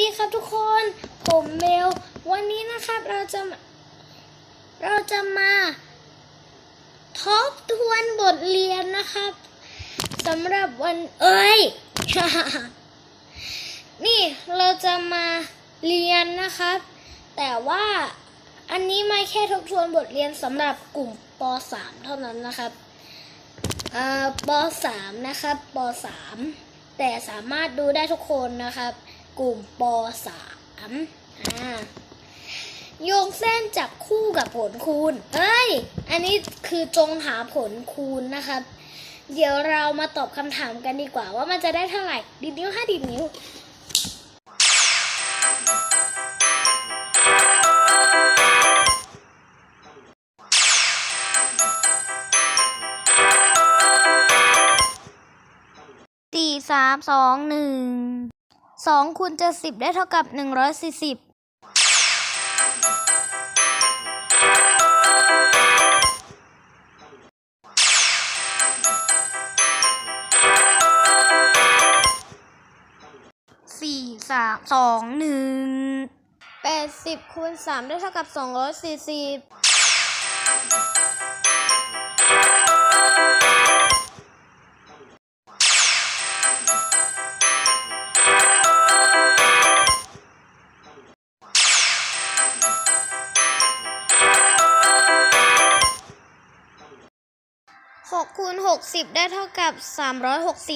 ดีครับทุกคน ผมเบลวันนี้นะครับเราจะเราจะมาทบทวนบทเรียนนะครับสำหรับวันเอ้ย นี่เราจะมาเรียนนะครับ แต่ว่าอันนี้ไม่แค่ทบทวนบทเรียนสำหรับกลุ่มป .3 เท่านั้นนะครับเอ่อป .3 นะครับป .3 แต่สามารถดูได้ทุกคนนะครับ กลุ่มป .3 อ่าโยงเส้นจับคู่กับผลคูณเอ้ย อันนี้คือจงหาผลคูณนะครับ เดี๋ยวเรามาตอบคำถามกันดีกว่า ว่ามันจะได้เท่าไหร่ ดิดนิ้วห้าดิดนิ้วสี่สามสองหนึ่ง สองคูณเจ็ดสิบได้เท่ากับหนึ่งร้อยสี่สิบสี่สามสองหนึ่งแปดสิบคูณสามได้เท่ากับสองร้อยสี่สิบ 6คูณ60 ได้เท่ากับ 360